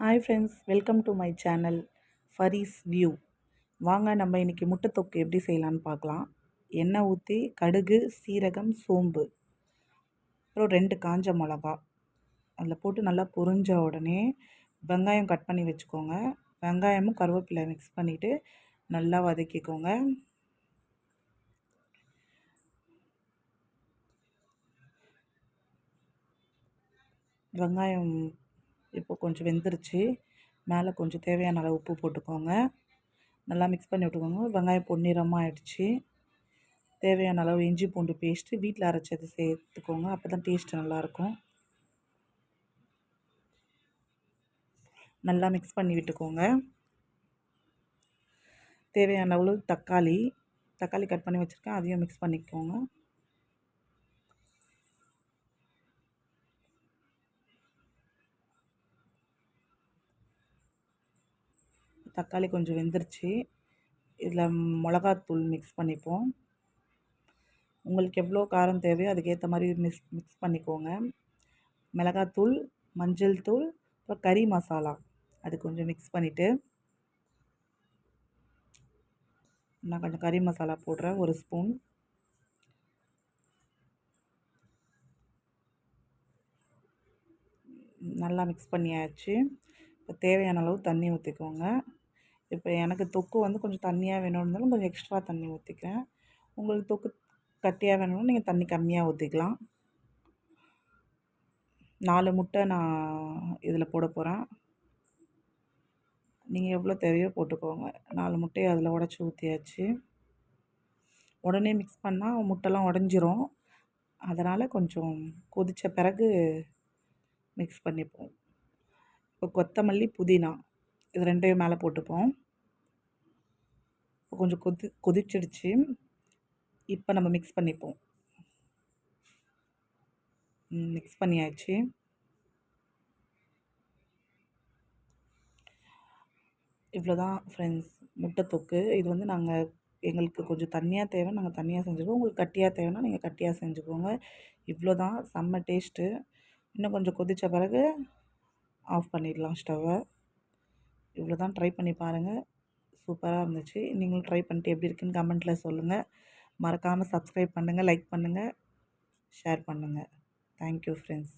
Hi friends welcome to my channel ஃபரீஸ் வியூ வாங்க நம்ம இன்றைக்கி முட்டை தொக்கு எப்படி செய்யலான்னு பார்க்கலாம். எண்ணெய் ஊற்றி கடுகு சீரகம் சோம்பு அப்புறம் ரெண்டு காஞ்ச மிளகா. அதில் போட்டு நல்லா பொரிஞ்ச உடனே வெங்காயம் கட் பண்ணி வச்சுக்கோங்க. வெங்காயமும் கருவேப்பிலை மிக்ஸ் பண்ணிவிட்டு நல்லா வதக்கிக்கோங்க. வெங்காயம் இப்போ கொஞ்சம் வெந்துருச்சு. மேலே கொஞ்சம் தேவையான அளவு உப்பு போட்டுக்கோங்க. நல்லா மிக்ஸ் பண்ணி விட்டுக்கோங்க. வெங்காயம் பொன்னிறமாக ஆயிடுச்சு. தேவையான அளவு இஞ்சி பூண்டு பேஸ்ட்டு வீட்டில் அரைச்சது சேர்த்துக்கோங்க. அப்போ தான் டேஸ்ட் நல்லாயிருக்கும். நல்லா மிக்ஸ் பண்ணி விட்டுக்கோங்க. தேவையான அளவு தக்காளி. தக்காளி கட் பண்ணி வச்சுருக்கேன். அதையும் மிக்ஸ் பண்ணிக்கோங்க. தக்காளி கொஞ்சம் வெந்துருச்சு. இதில் மிளகாத்தூள் மிக்ஸ் பண்ணிப்போம். உங்களுக்கு எவ்வளோ காரம் தேவையோ அதுக்கேற்ற மாதிரி மிக்ஸ் மிக்ஸ் பண்ணிக்கோங்க. மிளகாத்தூள் மஞ்சள் தூள் அப்புறம் கறி மசாலா. அது கொஞ்சம் மிக்ஸ் பண்ணிவிட்டு நான் கொஞ்சம் கறி மசாலா போடுறேன். ஒரு ஸ்பூன். நல்லா மிக்ஸ் பண்ணியாச்சு. இப்போ தேவையான அளவு தண்ணி ஊற்றிக்கோங்க இப்போ எனக்கு தொக்கு வந்து கொஞ்சம் தண்ணியாக வேணும்னாலும் கொஞ்சம் எக்ஸ்ட்ரா தண்ணி ஊற்றிக்கிறேன் உங்களுக்கு தொக்கு கட்டியாக வேணும்னா நீங்கள் தண்ணி கம்மியாக ஊற்றிக்கலாம் நாலு முட்டை நான் இதில் போட போகிறேன் நீங்கள் எவ்வளோ தேவையோ போட்டுக்கோங்க. நாலு முட்டையை அதில் உடச்சி ஊற்றியாச்சு உடனே மிக்ஸ் பண்ணால் முட்டைலாம் உடஞ்சிரும். அதனால் கொஞ்சம் கொதித்த பிறகு மிக்ஸ் பண்ணிப்போம். இப்போ கொத்தமல்லி புதினா. இது ரெண்டையும் மேலே போட்டுப்போம். இப்போ கொஞ்சம் கொதி கொதிச்சிடுச்சு. இப்போ நம்ம மிக்ஸ் பண்ணிப்போம். மிக்ஸ் பண்ணியாச்சு. இவ்வளோ தான் ஃப்ரெண்ட்ஸ் முட்டை தொக்கு. இது வந்து நாங்கள் எங்களுக்கு கொஞ்சம் தண்ணியாக தேவை. நாங்கள் தண்ணியாக செஞ்சுக்குவோம். உங்களுக்கு கட்டியாக தேவைன்னா நீங்கள் கட்டியாக செஞ்சுக்கோங்க. இவ்வளோ தான் செம்ம டேஸ்ட்டு இன்னும் கொஞ்சம் கொதித்த பிறகு ஆஃப் பண்ணிடலாம் ஸ்டவ்வை இவ்வளோ தான் ட்ரை பண்ணி பாருங்கள் சூப்பராக இருந்துச்சு. நீங்களும் ட்ரை பண்ணிட்டு எப்படி இருக்குன்னு கமெண்ட்டில் சொல்லுங்கள் மறக்காமல் சப்ஸ்கிரைப் பண்ணுங்கள் லைக் பண்ணுங்கள் ஷேர் பண்ணுங்கள் தேங்க்யூ ஃப்ரெண்ட்ஸ்